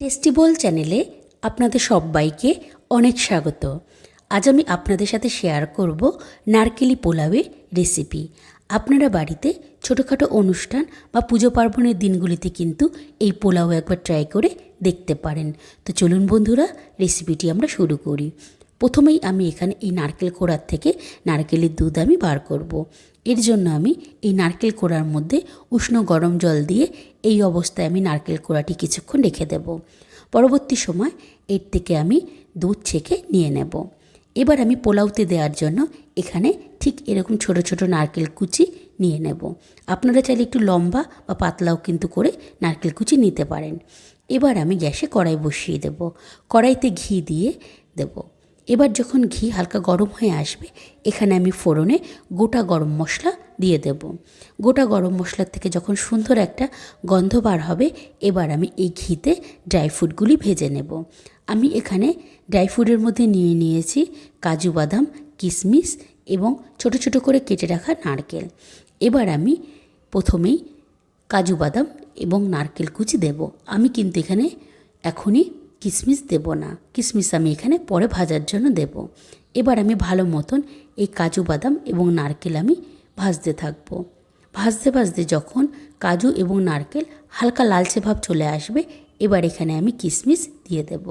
টেস্টিবল চ্যানেলে আপনাদের সবাইকে অনেক স্বাগত। আজ আমি আপনাদের সাথে শেয়ার করব নারকেলি পোলাওয়ের রেসিপি আপনারা বাড়িতে ছোটোখাটো অনুষ্ঠান বা পুজো পার্বণের দিনগুলিতে কিন্তু এই পোলাও একবার ট্রাই করে দেখতে পারেন। তো চলুন বন্ধুরা রেসিপিটি আমরা শুরু করি। প্রথমেই আমি এখানে এই নারকেল কোড়ার থেকে নারকেলের দুধ আমি বার করব। এর জন্য আমি এই নারকেল কোড়ার মধ্যে উষ্ণ গরম জল দিয়ে এই অবস্থায় আমি নারকেল কোড়াটি কিছুক্ষণ রেখে দেব। পরবর্তী সময় এর থেকে আমি দুধ ছেঁকে নিয়ে নেব। এবার আমি পোলাওতে দেওয়ার জন্য এখানে ঠিক এরকম ছোট ছোট নারকেল কুচি নিয়ে নেব। আপনারা চাইলে একটু লম্বা বা পাতলাও কিন্তু করে নারকেল কুচি নিতে পারেন। এবার আমি গ্যাসে কড়াই বসিয়ে দেব। কড়াইতে ঘি দিয়ে দেবো। এবার যখন ঘি হালকা গরম হয়ে আসবে, এখানে আমি ফোড়নে গোটা গরম মশলা দিয়ে দেব। গোটা গরম মশলার থেকে যখন সুন্দর একটা গন্ধ বার হবে, এবার আমি এই ঘিতে ড্রাই ফ্রুটগুলি ভেজে নেব। আমি এখানে ড্রাই ফ্রুটের মধ্যে নিয়ে নিয়েছি কাজু বাদাম, কিশমিশ এবং ছোট ছোট করে কেটে রাখা নারকেল। এবার আমি প্রথমেই কাজু বাদাম এবং নারকেল কুচি দেব। আমি কিন্তু এখানে এখনই কিশমিশ দেব না। কিশমিশ আমি এখানে পরে ভাজার জন্য দেব। এবার আমি ভালো মতন এই কাজু বাদাম এবং নারকেল আমি ভাজতে থাকব। ভাজতে ভাজতে যখন কাজু এবং নারকেল হালকা লালচে ভাব চলে আসবে, এবার এখানে আমি কিশমিশ দিয়ে দেব।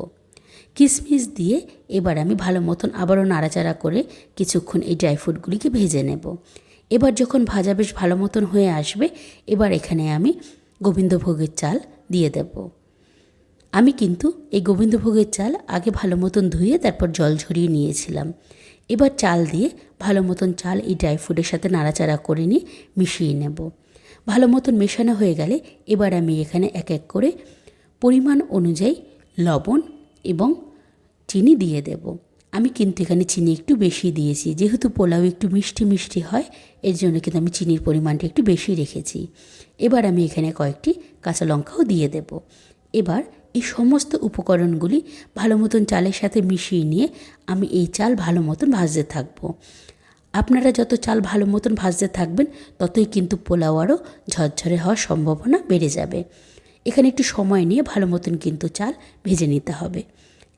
কিশমিশ দিয়ে এবার আমি ভালো মতন আবারও নাড়াচাড়া করে কিছুক্ষণ এই ড্রাই ফ্রুটগুলিকে ভেজে নেব। এবার যখন ভাজা বেশ ভালো মতন হয়ে আসবে, এবার এখানে আমি গোবিন্দভোগের চাল দিয়ে দেবো। আমি কিন্তু এই গোবিন্দভোগের চাল আগে ভালো মতন ধুয়ে তারপর জল ঝরিয়ে নিয়েছিলাম। এবার চাল দিয়ে ভালো মতন চাল এই ড্রাই ফ্রুটের সাথে নাড়াচাড়া করে নিয়ে মিশিয়ে নেব। ভালো মতন মেশানো হয়ে গেলে এবার আমি এখানে এক এক করে পরিমাণ অনুযায়ী লবণ এবং চিনি দিয়ে দেব। আমি কিন্তু এখানে চিনি একটু বেশি দিয়েছি, যেহেতু পোলাও একটু মিষ্টি মিষ্টি হয়, এর জন্য কিন্তু আমি চিনির পরিমাণটা একটু বেশি রেখেছি। এবার আমি এখানে কয়েকটি কাঁচা লঙ্কাও দিয়ে দেব। এবার এই সমস্ত উপকরণগুলি ভালো মতন চালের সাথে মিশিয়ে নিয়ে আমি এই চাল ভালো মতন ভাজতে থাকব। আপনারা যত চাল ভালো মতন ভাজতে থাকবেন, ততই কিন্তু পোলাও আরও ঝরঝরে হওয়ার সম্ভাবনা বেড়ে যাবে। এখানে একটু সময় নিয়ে ভালো মতন কিন্তু চাল ভেজে নিতে হবে।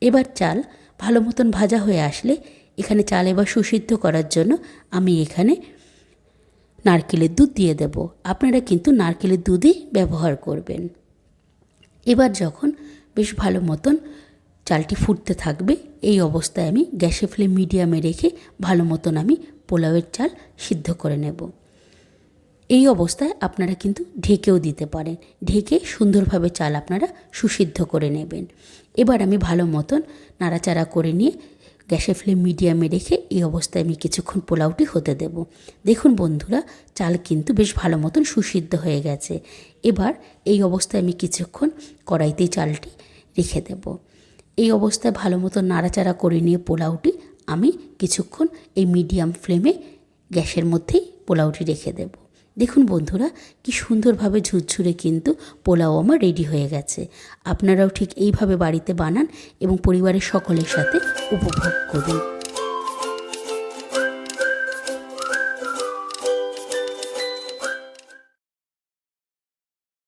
এবার চাল ভালো মতন ভাজা হয়ে আসলে এখানে চাল এবার সুসিদ্ধ করার জন্য আমি এখানে নারকেলের দুধ দিয়ে দেব। আপনারা কিন্তু নারকেলের দুধই ব্যবহার করবেন। এবার যখন বেশ ভালো মতন চালটি ফুটতে থাকবে, এই অবস্থায় আমি গ্যাসে ফ্লেম মিডিয়ামে রেখে ভালো মতন আমি পোলাওয়ের চাল সিদ্ধ করে নেব। এই অবস্থায় আপনারা কিন্তু ঢেকেও দিতে পারেন। ঢেকে সুন্দরভাবে চাল আপনারা সুসিদ্ধ করে নেবেন। এবার আমি ভালো মতন নাড়াচাড়া করে নিয়ে গ্যাসে ফ্লেম মিডিয়ামে রেখে এই অবস্থায় আমি কিছুক্ষণ পোলাওটি হতে দেব। দেখুন বন্ধুরা, চাল কিন্তু বেশ ভালো মতন সুসিদ্ধ হয়ে গেছে। এবার এই অবস্থায় আমি কিছুক্ষণ কড়াইতে চালটি রেখে দেব। এই অবস্থায় ভালো মতো নাড়াচাড়া করে নিয়ে পোলাওটি আমি কিছুক্ষণ এই মিডিয়াম ফ্লেমে গ্যাসের মধ্যেই পোলাওটি রেখে দেব। দেখুন বন্ধুরা, কি সুন্দরভাবে ঝুরঝুরে কিন্তু পোলাও আমার রেডি হয়ে গেছে। আপনারাও ঠিক এইভাবে বাড়িতে বানান এবং পরিবারের সকলের সাথে উপভোগ করুন।